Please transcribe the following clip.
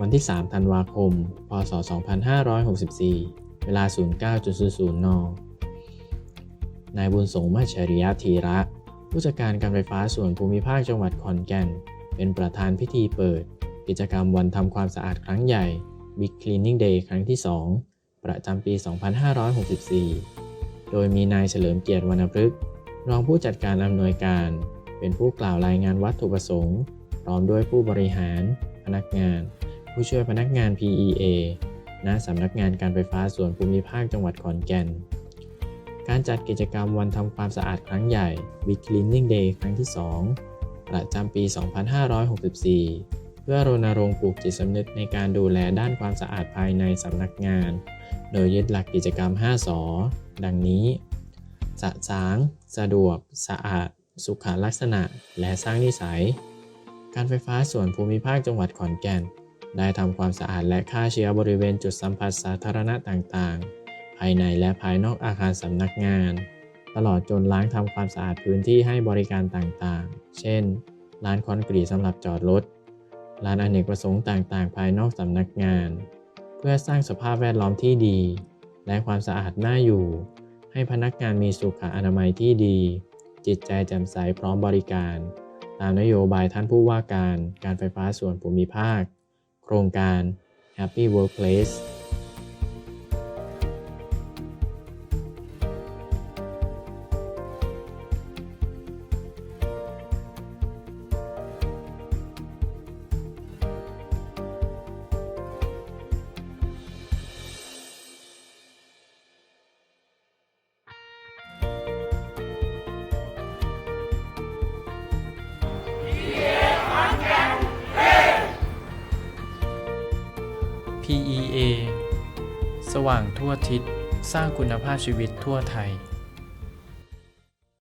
วันที่ 3 ธันวาคม พศ 2564 เวลา 09.00 น นายบุญสงฆ์มัชริยะธีระ ผู้จัดการการไฟฟ้าส่วนภูมิภาคจังหวัดขอนแก่น เป็นประธานพิธีเปิด กิจกรรมวันทำความสะอาดครั้งใหญ่ Big Cleaning Day ครั้งที่ 2 ประจำปี 2564 โดยมีนายเฉลิมเกียรติวรรณพฤกษ์รองผู้จัดการอำนวยการ เป็นผู้กล่าวรายงานวัตถุประสงค์ พร้อมด้วยผู้บริหาร พนักงาน ผู้ช่วยพนักงาน PEA ณสำนักงานการไฟฟ้าส่วนภูมิภาคจังหวัดขอนแก่น การจัดกิจกรรมวันทำความสะอาดครั้งใหญ่ Big Cleaning Day ครั้งที่ 2 ประจำปี 2564 เพื่อรณรงค์ปลูกจิตสำนึกในการดูแลด้านความสะอาดภายในสำนักงาน โดยยึดหลักกิจกรรม 5สอดังนี้ สะสาง สะดวก สะอาด สุขลักษณะ และสร้างนิสัย การไฟฟ้าส่วนภูมิภาคจังหวัดขอนแก่น ได้ทำความสะอาดและฆ่าเชื้อบริเวณจุดสัมผัสสาธารณะต่างๆ ภายในและภายนอกอาคารสำนักงาน ตลอดจนล้างทำความสะอาดพื้นที่ให้บริการต่างๆ เช่น ลานคอนกรีตสำหรับจอดรถ ลานอเนกประสงค์ต่างๆ ภายนอกสำนักงาน เพื่อสร้างสภาพแวดล้อมที่ดี และความสะอาดน่าอยู่ ให้พนักงานมีสุขอนามัยที่ดี จิตใจแจ่มใสพร้อมบริการ ตามนโยบายท่านผู้ว่าการการไฟฟ้าส่วนภูมิภาค โครงการ Happy Workplace PEA สว่างทั่วทิศ สร้างคุณภาพชีวิตทั่วไทย